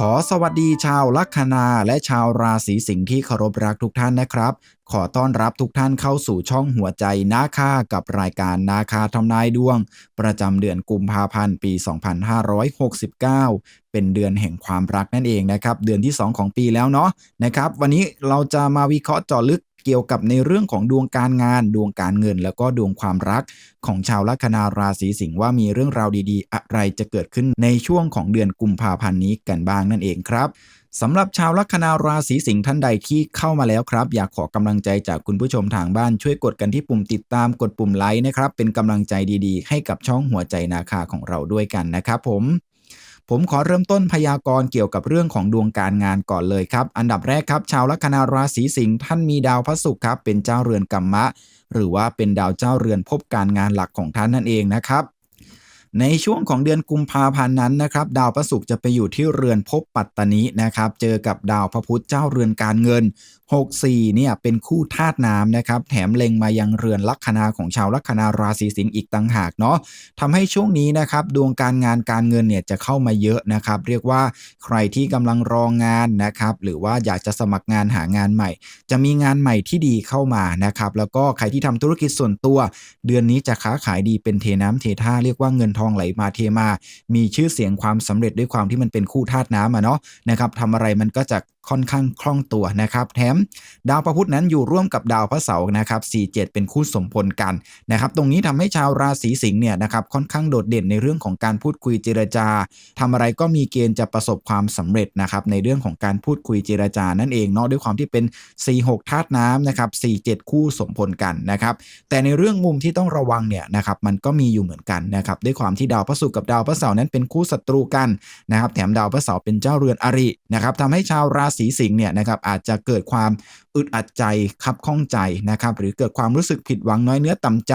ขอสวัสดีชาวลัคนาและชาวราศีสิงห์ที่เคารพรักทุกท่านนะครับ ขอต้อนรับทุกท่านเข้าสู่ช่องหัวใจนาคากับรายการนาคาทำนายดวง ประจำเดือนกุมภาพันธ์ปี 2569 เป็นเดือนแห่งความรักนั่นเองนะครับ เดือนที่ 2 ของปีแล้วเนาะนะครับ วันนี้เราจะมาวิเคราะห์เจาะลึก เกี่ยวกับในเรื่องของดวงการงาน ดวงการเงิน แล้วก็ดวงความรักของชาวลัคนาราศีสิงห์ว่ามีเรื่องราวดีๆ อะไรจะเกิดขึ้นในช่วงของเดือนกุมภาพันธ์นี้กันบ้างนั่นเองครับสำหรับชาวลัคนาราศีสิงห์ท่านใดที่เข้ามาแล้วครับ อยากขอกำลังใจจากคุณผู้ชมทางบ้านช่วยกดกันที่ปุ่มติดตามกดปุ่มไลค์นะครับ เป็นกำลังใจดีๆ ให้กับช่องหัวใจนาคาของเราด้วยกันนะครับผม ผมขอเริ่มต้นพยากรณ์เกี่ยวกับเรื่องของดวงการงานก่อนเลยครับ อันดับแรกครับ ชาวลัคนาราศีสิงห์ท่านมีดาวพระศุกร์ครับ เป็นเจ้าเรือนกัมมะ หรือว่าเป็นดาวเจ้าเรือนพบการงานหลักของท่านนั่นเองนะครับในช่วงของเดือนกุมภาพันธ์นั้นนะครับดาวพระศุกร์จะไปอยู่ที่เรือนภพปัตตานีนะครับ เจอกับดาวพระพุธเจ้าเรือนการเงิน 64เนี่ยเป็นคู่ธาตุน้ำนะครับแถมเล็งมายังเรือนลัคนาของชาวลัคนาราศีสิงห์อีกต่างหากเนาะทำให้ช่วงนี้นะครับดวงการงานการเงินเนี่ยจะเข้ามาเยอะนะครับเรียกว่าใครที่กำลังรองงานนะครับหรือว่าอยากจะสมัครงานหางานใหม่ จะมีงานใหม่ที่ดีเข้ามานะครับแล้วก็ใครที่ทำธุรกิจส่วนตัว เดือนนี้จะค้าขายดีเป็นเทน้ำเทท่าเรียกว่าเงินทองไหลมาเทมา มีชื่อเสียงความสำเร็จด้วยความที่มันเป็นคู่ธาตุน้ำอะเนาะนะครับทำอะไรมันก็จะค่อนข้างคล่องตัวนะครับแถมดาวพระพุธนั้นอยู่ร่วมกับดาวพระเสาร์นะครับ47 เป็นคู่สมพลกันนะครับ ตรงนี้ทำให้ชาวราศีสิงห์เนี่ยนะครับค่อนข้างโดดเด่นในเรื่องของการพูดคุยเจรจาทำอะไรก็มีเกณฑ์จะประสบความสำเร็จนะครับในเรื่องของการพูดคุยเจรจานั่นเองเนาะด้วยความที่เป็น 46ธาตุน้ำนะครับ47 คู่สมพลกันนะครับ แต่ในเรื่องมุมที่ต้องระวังเนี่ยนะครับมันก็มีอยู่เหมือนกันนะครับด้วยความที่ดาวพระศุกร์กับดาวพระเสาร์นั้นเป็นคู่ศัตรูกันนะครับแถมดาวพระเสาร์เป็นเจ้าเรือนอรินะครับทำให้ชาวราศีสิงห์เนี่ยนะครับอาจจะเกิดความอึดอัดใจคับข้องใจนะครับหรือเกิดความรู้สึกผิดหวังน้อยเนื้อต่ำใจ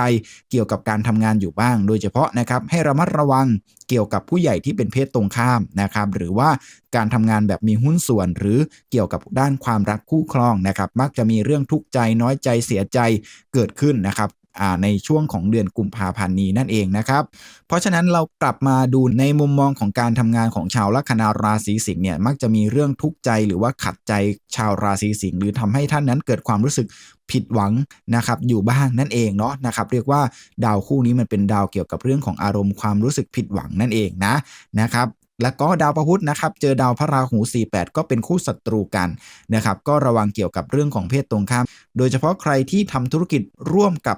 เกี่ยวกับการทำงานอยู่บ้าง โดยเฉพาะนะครับให้ระมัดระวังเกี่ยวกับผู้ใหญ่ที่เป็นเพศตรงข้ามนะครับหรือว่าการทำงานแบบมีหุ้นส่วน หรือเกี่ยวกับด้านความรักคู่ครองนะครับมักจะมีเรื่องทุกข์ใจน้อยใจเสียใจเกิดขึ้นนะครับ ในช่วงของเดือนกุมภาพันธ์นี้นั่นเองนะครับ เพราะฉะนั้นเรากลับมาดูในมุมมองของการทำงานของชาวลัคนาราศีสิงห์เนี่ยมักจะมีเรื่องทุกข์ใจหรือว่าขัดใจชาวราศีสิงห์หรือทำให้ท่านนั้นเกิดความรู้สึกผิดหวังนะครับอยู่บ้างนั่นเองเนาะนะครับเรียกว่าดาวคู่นี้มันเป็นดาวเกี่ยวกับเรื่องของอารมณ์ความรู้สึกผิดหวังนั่นเองนะนะครับแล้วก็ดาวพระพุธนะครับ เจอดาวพระราหู 48 ก็เป็นคู่ศัตรูกันนะครับ ก็ระวังเกี่ยวกับเรื่องของเพศตรงข้าม โดยเฉพาะใครที่ทำธุรกิจร่วมกับ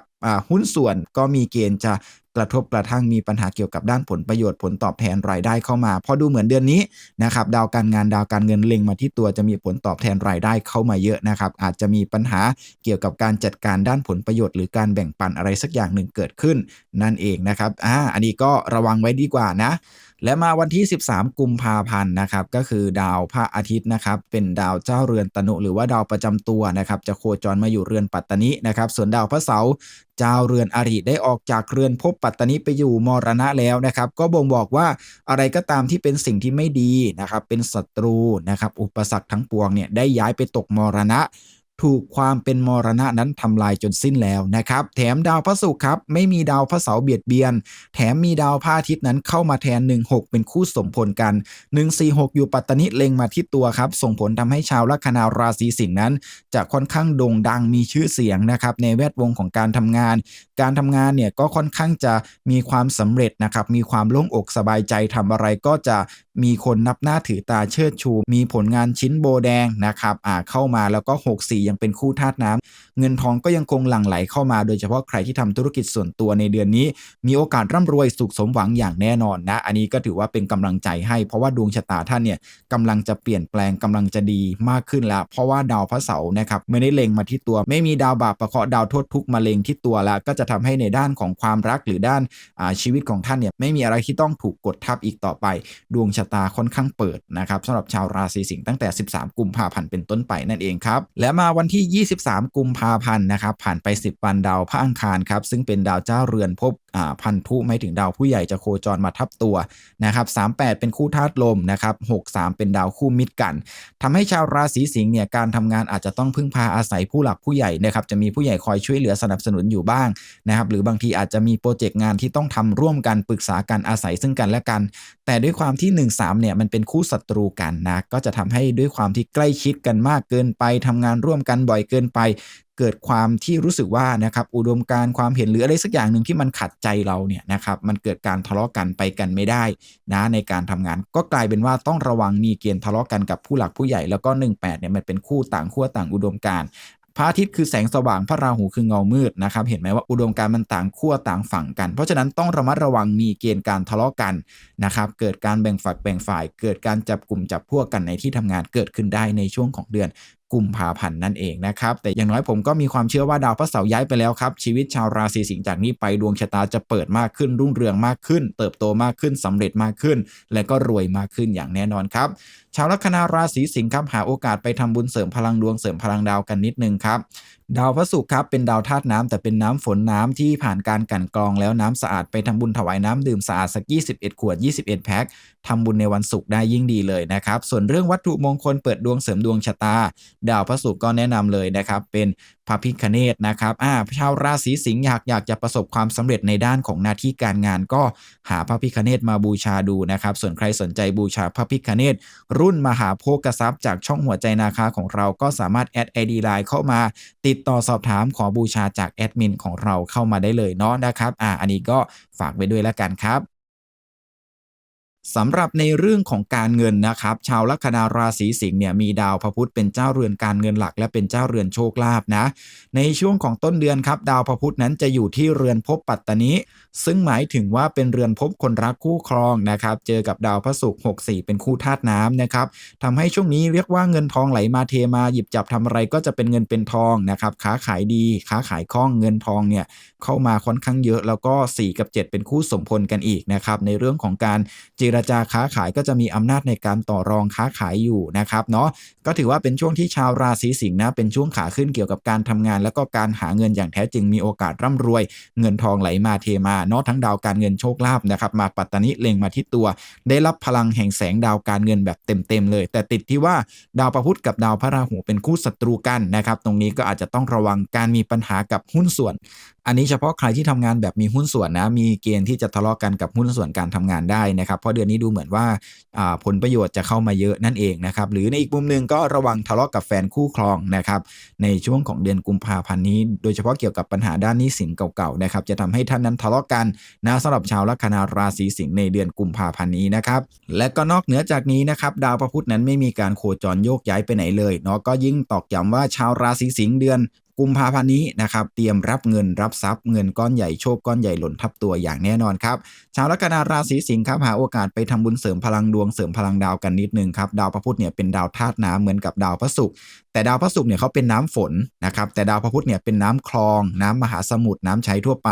หุ้นส่วนก็มีเกณฑ์จะกระทบกระทั่งมีปัญหาเกี่ยวกับด้านผลประโยชน์ผลตอบแทนรายได้เข้ามา พอดูเหมือนเดือนนี้นะครับดาวการงานดาวการเงินเล็งมาที่ตัวจะมีผลตอบแทนรายได้เข้ามาเยอะนะครับ อาจจะมีปัญหาเกี่ยวกับการจัดการด้านผลประโยชน์ หรือการแบ่งปันอะไรสักอย่างหนึ่งเกิดขึ้น นั่นเองนะครับอ่าอันนี้ก็ระวังไว้ดีกว่านะและมาวันที่ 13 กุมภาพันธ์นะครับก็คือดาวพระอาทิตย์นะครับเป็นดาวเจ้าเรือนตนุหรือว่าดาวประจำตัวนะครับจะโคจรมาอยู่เรือนปัตตานีนะครับส่วนดาวพระเสาร์เจ้าเรือนอริได้ออกจากเรือนพบปัตตานีไปอยู่มรณะแล้วนะครับ ก็บ่งบอกว่าอะไรก็ตามที่เป็นสิ่งที่ไม่ดีนะครับ เป็นศัตรูนะครับ อุปสรรคทั้งปวงเนี่ยได้ย้ายไปตกมรณะ ถูกความเป็นมรณะนั้นทำลายจนสิ้นแล้วนะครับ แถมดาวพระศุกร์ครับ ไม่มีดาวพระเสาร์เบียดเบียน แถมมีดาวพระอาทิตย์นั้นเข้ามาแทน 16 เป็นคู่สมพลกัน 146 อยู่ปัตตานิเล็งมาที่ตัวครับ ส่งผลทำให้ชาวลัคนาราศีสิงห์นั้น จะค่อนข้างโด่งดังมีชื่อเสียงนะครับในแวดวงของการทำงาน การทำงานเนี่ยก็ค่อนข้างจะมีความสำเร็จนะครับมีความโล่งอกสบายใจทำอะไรก็จะมีคนนับหน้าถือตาเชิดชู มีผลงานชิ้นโบแดงนะครับอ่าเข้ามาแล้วก็ 64ยังเป็นคู่ธาตุน้ำเงินทองก็ยังคงหลั่งไหลเข้ามา โดยเฉพาะใครที่ทำธุรกิจส่วนตัวในเดือนนี้ มีโอกาสร่ำรวยสุขสมหวังอย่างแน่นอนนะ อันนี้ก็ถือว่าเป็นกำลังใจให้ เพราะว่าดวงชะตาท่านเนี่ยกำลังจะเปลี่ยนแปลงกำลังจะดีมากขึ้นแล้ว เพราะว่าดาวพระเสาร์นะครับไม่ได้เล็งมาที่ตัว ไม่มีดาวบาปประเคาะดาวโทษทุกมาเล็งที่ตัวแล้ว ก็จะทำให้ในด้านของความรักหรือด้านชีวิตของท่านเนี่ยไม่มีอะไรที่ต้องถูกกดทับอีกต่อไป ดวงชะตาค่อนข้างเปิดนะครับสำหรับชาวราศีสิงห์ตั้งแต่ 13 กุมภาพันธ์เป็นต้นไปนั่นเองครับและมาวันที่ 23 กุมภาพันธ์นะครับ ผ่านไป 10 วันดาวพระอังคารครับ ซึ่งเป็นดาวเจ้าเรือนพบ พันธุไม่ถึงดาวผู้ใหญ่จะโคจรมาทับตัวนะครับ38 เป็นคู่ธาตุลมนะครับ63 เป็นดาวคู่มิตรกันทำให้ชาวราศีสิงห์เนี่ยการทำงานอาจจะต้องพึ่งพาอาศัยผู้หลักผู้ใหญ่นะครับจะมีผู้ใหญ่คอยช่วยเหลือสนับสนุนอยู่บ้างนะครับหรือบางทีอาจจะมีโปรเจกต์งานที่ต้องทำร่วมกันปรึกษากันอาศัยซึ่งกันและกัน แต่ด้วยความที่ 1 3เนี่ยมันเป็นคู่ศัตรูกันนะก็จะทำให้ด้วยความที่ใกล้ชิดกันมากเกินไปทำงานร่วมกันบ่อยเกินไปเกิดความที่รู้สึกว่านะครับอุดมการความเห็นหรืออะไรสักอย่างหนึ่งที่มันขัดใจเราเนี่ยนะครับมันเกิดการทะเลาะกันไปกันไม่ได้นะในการทำงาน ก็กลายเป็นว่าต้องระวังมีเกณฑ์ทะเลาะกันกับผู้หลักผู้ใหญ่แล้วก็ 18เนี่ยมันเป็นคู่ต่างขั้วต่างอุดมการพระอาทิตย์คือแสงสว่างพระราหูคือเงามืดนะครับเห็นไหมว่าอุดมการมันต่างขั้วต่างฝั่งกัน เพราะฉะนั้นต้องระมัดระวังมีเกณฑ์การทะเลาะกันนะครับเกิดการแบ่งฝักแบ่งฝ่าย เกิดการจับกลุ่มจับพวกกันในที่ทำงานเกิดขึ้นได้ในช่วงของเดือน กุมภาพันธ์นั่นเองนะครับแต่อย่างน้อยผมก็มีความเชื่อว่าดาวพระเสาร์ย้ายไปแล้วครับชีวิตชาวราศีสิงห์จากนี้ไปดวงชะตาจะเปิดมากขึ้นรุ่งเรืองมากขึ้น เติบโตมากขึ้นสำเร็จมากขึ้น และก็รวยมากขึ้นอย่างแน่นอนครับชาวลัคนาราศีสิงห์ครับหาโอกาสไปทำบุญเสริมพลังดวงเสริมพลังดาวกันนิดนึงครับ ดาวพระศุกร์ครับเป็นดาวธาตุน้ำแต่เป็นน้ำฝนน้ำที่ผ่านการกันกรองแล้วน้ำสะอาดไปทำบุญถวายน้ำดื่มสะอาดสัก 21 ขวด 21 แพ็คทำบุญในวันศุกร์ได้ยิ่งดีเลยนะครับ ส่วนเรื่องวัตถุมงคลเปิดดวงเสริมดวงชะตา ดาวพระศุกร์ก็แนะนำเลยนะครับ เป็นพระพิคเนตนะครับอ่าชาวราศีสิงห์อยากอยากจะประสบความสำเร็จในด้านของหน้าที่การงานก็หาพระพิคเนตมาบูชาดูนะครับ ส่วนใครสนใจบูชาพระพิคเนตรุ่นมหาโภกทรัพย์จากช่องหัวใจนาคาของเราก็สามารถแอดไอดีไลน์เข้ามาติดต่อสอบถามขอบูชาจากแอดมินของเราเข้ามาได้เลยเนาะนะครับอ่าอันนี้ก็ฝากไว้ด้วยแล้วกันครับ สำหรับในเรื่องของการเงินนะครับ ชาวลัคนาราศีสิงห์เนี่ยมีดาวพระพุธเป็นเจ้าเรือนการเงินหลัก และเป็นเจ้าเรือนโชคลาภนะ ในช่วงของต้นเดือนครับ ดาวพระพุธนั้นจะอยู่ที่เรือนภพปัตตานิซึ่งหมายถึงว่าเป็นเรือนภพคนรักคู่ครองนะครับ เจอกับดาวพระศุกร์64 เป็นคู่ธาตุน้ำนะครับทำให้ช่วงนี้เรียกว่าเงินทองไหลมาเทมาหยิบจับทำอะไรก็จะเป็นเงินเป็นทองนะครับค้าขายดี ค้าขายคล่องเงินทองเนี่ยเข้ามาค่อนข้างเยอะแล้วก็ 4 กับ 7 เป็นคู่สมพลกันอีกนะครับในเรื่องของการเจรจาค้าขายก็จะมีอำนาจในการต่อรองค้าขายอยู่นะครับเนาะก็ถือว่าเป็นช่วงที่ชาวราศีสิงห์นะเป็นช่วงขาขึ้นเกี่ยวกับการทำงาน แล้วก็การหาเงินอย่างแท้จริงมีโอกาสร่ำรวย เงินทองไหลมาเทมาเนาะทั้งดาวการเงินโชคลาภนะครับมาปัตตานิเล็งมาที่ตัว ได้รับพลังแห่งแสงดาวการเงินแบบเต็มๆเลย แต่ติดที่ว่าดาวประพุธกับดาวพระราหูเป็นคู่ศัตรูกันนะครับตรงนี้ก็อาจจะต้องระวังการมีปัญหากับหุ้นส่วน อันนี้เฉพาะใครที่ทำงานแบบมีหุ้นส่วนนะ มีเกณฑ์ที่จะทะเลาะกันกับหุ้นส่วนการทำงานได้นะครับ เพราะเดือนนี้ดูเหมือนว่าผลประโยชน์จะเข้ามาเยอะนั่นเองนะครับ หรือในอีกมุมหนึ่งก็ระวังทะเลาะกับแฟนคู่ครองนะครับ ในช่วงของเดือนกุมภาพันธ์นี้ โดยเฉพาะเกี่ยวกับปัญหาด้านหนี้สินเก่าๆนะครับ จะทำให้ท่านนั้นทะเลาะกันนะสำหรับชาวลัคนาราศีสิงห์ในเดือนกุมภาพันธ์นี้นะครับ และก็นอกเหนือจากนี้นะครับ ดาวพระพุธนั้นไม่มีการโคจรโยกย้ายไปไหนเลยเนาะ ก็ยิ่งตอกย้ำว่าชาวราศีสิงห์เดือน กุมภาพันธ์นี้นะครับเตรียมรับเงินรับทรัพย์เงินก้อนใหญ่โชคก้อนใหญ่หล่นทับตัวอย่างแน่นอนครับชาวลัคนาราศีสิงห์ครับหาโอกาสไปทำบุญเสริมพลังดวงเสริมพลังดาวกันนิดนึงครับดาวพระพุธเนี่ยเป็นดาวธาตุน้ำเหมือนกับดาวพระศุกร์ แต่ดาวพระศุกร์เนี่ยเขาเป็นน้ำฝนนะครับแต่ดาวพระพุธเนี่ยเป็นน้ำคลอง น้ำมหาสมุทรน้ำใช้ทั่วไป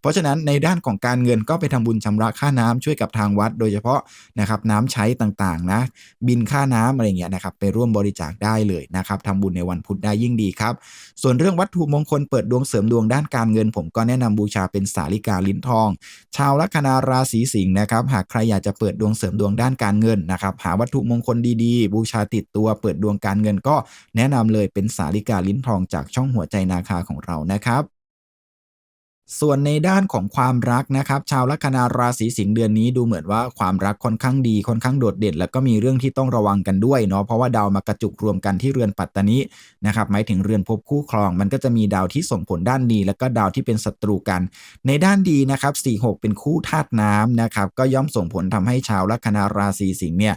เพราะฉะนั้นในด้านของการเงินก็ไปทำบุญชำระค่าน้ำช่วยกับทางวัด โดยเฉพาะนะครับน้ำใช้ต่างๆนะบินค่าน้ำอะไรเงี้ยนะครับไปร่วมบริจาคได้เลยนะครับทำบุญในวันพุธได้ยิ่งดีครับ ส่วนเรื่องวัตถุมงคลเปิดดวงเสริมดวงด้านการเงิน ผมก็แนะนำบูชาเป็นสาลิกาลิ้นทอง ชาวลัคนาราศีสิงห์นะครับหากใครอยากจะเปิดดวงเสริมดวงด้านการเงินนะครับหาวัตถุมงคลดีๆ บูชาติดตัวเปิดดวงการเงินก็แนะนะนำเลยเป็นสาลิกาลิ้นทองจากช่องหัวใจนาคาของเรานะครับ ส่วนในด้านของความรักนะครับ ชาวลัคนาราศีสิงห์เดือนนี้ดูเหมือนว่าความรักค่อนข้างดีค่อนข้างโดดเด่น แล้วก็มีเรื่องที่ต้องระวังกันด้วยเนาะเพราะว่าดาวมากระจุกรวมกันที่เรือนปัตตานินะครับหมายถึงเรือนภพคู่ครอง มันก็จะมีดาวที่ส่งผลด้านดี แล้วก็ดาวที่เป็นศัตรูกัน ในด้านดีนะครับ4-6เป็นคู่ธาตุน้ำนะครับก็ย่อมส่งผลทำให้ชาวลัคนาราศีสิงห์เนี่ย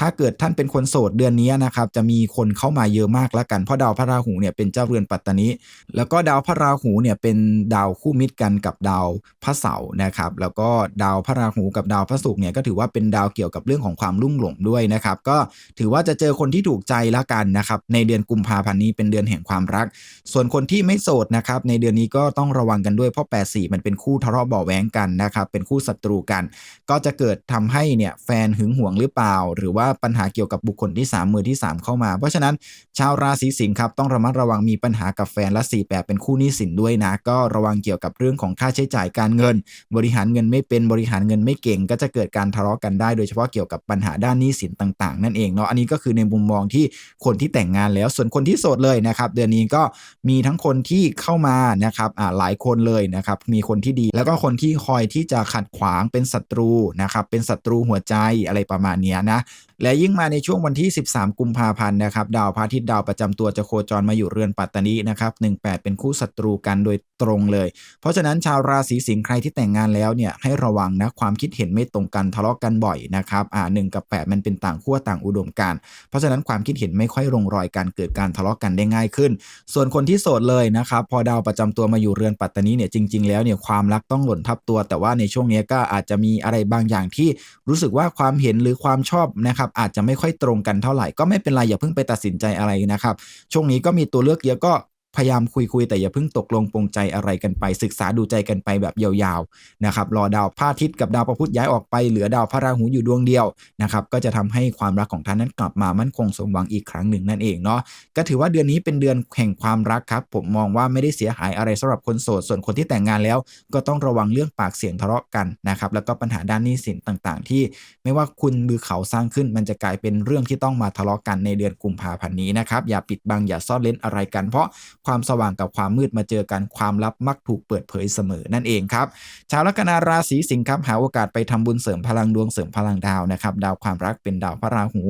ถ้าเกิดท่านเป็นคนโสดเดือนนี้นะครับจะมีคนเข้ามาเยอะมากแล้วกัน เพราะดาวพระราหูเนี่ยเป็นเจ้าเรือนปัตตานีแล้วก็ดาวพระราหูเนี่ยเป็นดาวคู่มิตรกันกับดาวพระเสาร์นะครับแล้วก็ดาวพระราหูกับดาวพระศุกร์เนี่ยก็ถือว่าเป็นดาวเกี่ยวกับเรื่องของความรุ่งหลงด้วยนะครับก็ถือว่าจะเจอคนที่ถูกใจแล้วกันนะครับในเดือนกุมภาพันธ์นี้เป็นเดือนแห่งความรัก ส่วนคนที่ไม่โสดนะครับในเดือนนี้ก็ต้องระวังกันด้วยเพราะ8 4มันเป็นคู่ทะเลาะเบาแหวงกันนะครับเป็นคู่ศัตรูกัน ก็จะเกิดทำให้เนี่ยแฟนหึงหวงหรือเปล่า หรือว่าปัญหาเกี่ยวกับบุคคลที่ 3 มือที่ 3 เข้ามา เพราะฉะนั้นชาวราศีสิงห์ครับต้องระมัดระวังมีปัญหากับแฟนและ4แปดเป็นคู่หนี้สินด้วยนะ ก็ระวังเกี่ยวกับเรื่องของค่าใช้จ่ายการเงิน บริหารเงินไม่เป็นบริหารเงินไม่เก่ง ก็จะเกิดการทะเลาะกันได้ โดยเฉพาะเกี่ยวกับปัญหาด้านหนี้สินต่าง ๆ นั่นเองเนาะอันนี้ก็คือในมุมมองที่คนที่แต่งงานแล้ว ส่วนคนที่โสดเลยนะครับเดือนนี้ก็มีทั้งคนที่เข้ามานะครับอ่าหลายคนเลยนะครับมีคนที่ดี แล้วก็คนที่คอยที่จะขัดขวางเป็นศัตรูนะครับเป็นศัตรูหัวใจอะไรประมาณนี้นะและยิ่งมาในช่วงวันที่ 13 กุมภาพันธ์นะครับ ดาวพระอาทิตย์ดาวประจำตัวจะโคจรมาอยู่เรือนปัตตานีนะครับ18 เป็นคู่ศัตรูกันโดยตรงเลย เพราะฉะนั้นชาวราศีสิงห์ใครที่แต่งงานแล้วเนี่ยให้ระวังนะความคิดเห็นไม่ตรงกันทะเลาะกันบ่อยนะครับอ่าหกับ 8 มันเป็นต่างขั้วต่างอุดมการเพราะฉะนั้นความคิดเห็นไม่ค่อยลงรอยกันเกิดการทะเลาะกันได้ง่ายขึ้น ส่วนคนที่โสดเลยนะครับพอดาวประจำตัวมาอยู่เรือนปัตตานีเนี่ยจริง ๆ แล้วเนี่ยความรักต้องหล่นทับตัว แต่ว่าในช่วงนี้ก็อาจจะมีอะไรบางอย่างที่รู้สึกว่าความเห็นหรือความชอบนะครับอาจจะไม่ค่อยตรงกันเท่าไหร่ก็ไม่เป็นไรอย่าเพิ่งไปตัดสินใจอะไรนะครับ ช่วงนี้ก็มีตัวเลือกเยอะก็ พยายามคุยคุยแต่อย่าเพิ่งตกลงปรงใจอะไรกันไป ศึกษาดูใจกันไปแบบยาวๆนะครับรอดาวพระอาทิตย์กับดาวพระพุธย้ายออกไปเหลือดาวพระราหูอยู่ดวงเดียวนะครับก็จะทำให้ความรักของท่านนั้นกลับมามั่นคงสมหวังอีกครั้งหนึ่งนั่นเองเนาะก็ถือว่าเดือนนี้เป็นเดือนแห่งความรักครับ ผมมองว่าไม่ได้เสียหายอะไรสำหรับคนโสดส่วนคนที่แต่งงานแล้ว ก็ต้องระวังเรื่องปากเสียงทะเลาะกันนะครับแล้วก็ปัญหาด้านหนี้สินต่างๆ ที่ไม่ว่าคุณหรือเขาสร้างขึ้น มันจะกลายเป็นเรื่องที่ต้องมาทะเลาะกันในเดือนกุมภาพันธ์นี้นะครับอย่าปิดบังอย่าซ่อนเล้นอะไรกันเพราะความสว่างกับความมืดมาเจอกันความลับมักถูกเปิดเผยเสมอนั่นเองครับ ชาวลัคนาราศีสิงห์ครับหาโอกาสไปทำบุญเสริมพลังดวงเสริมพลังดาวนะครับดาวความรักเป็นดาวพระราหู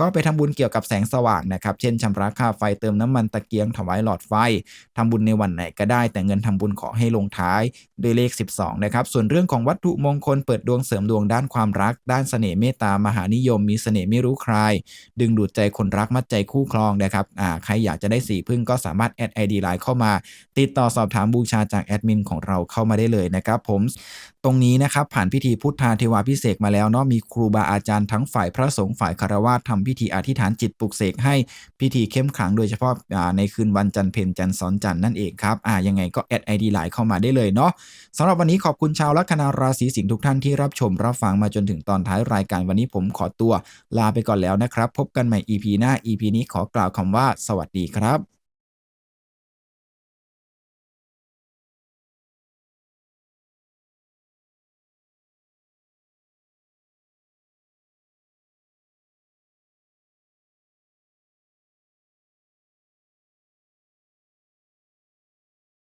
ก็ไปทำบุญเกี่ยวกับแสงสว่างนะครับ เช่นชำระค่าไฟเติมน้ำมันตะเกียงถวายหลอดไฟทำบุญในวันไหนก็ได้ แต่เงินทำบุญขอให้ลงท้ายด้วยเลข 12นะครับส่วนเรื่องของวัตถุมงคลเปิดดวงเสริมดวงด้านความรัก ด้านเสน่ห์เมตตามหานิยม มีเสน่ห์ไม่รู้ใคร ดึงดูดใจคนรักมัดใจคู่ครองนะครับอ่าใครอยากจะได้สีพึ่งก็สามารถแอดไอดีไลน์เข้ามา ติดต่อสอบถามบูชาจากแอดมินของเราเข้ามาได้เลยนะครับผมตรงนี้นะครับผ่านพิธีพุทธาเทวาพิเศษมาแล้วเนาะมีครูบาอาจารย์ทั้งฝ่ายพระสงฆ์ฝ่ายคารวะทำพิธีอธิษฐานจิตปลุกเสกให้พิธีเข้มขลังโดยเฉพาะในคืนวันจันทร์เพ็ญจันทร์ซ้อนจันทร์นั่นเองครับอ่ายังไงก็แอดไอดีไลน์เข้ามาได้เลยเนาะสำหรับวันนี้ขอบคุณชาวลัคนาราศีสิงห์ทุกท่านที่รับชมรับฟังมาจนถึงตอนท้ายรายการวันนี้ผมขอตัวลาไปก่อนแล้วนะครับ พบกันใหม่ EP หน้า EP นี้ขอกล่าวคำว่า สวัสดีครับ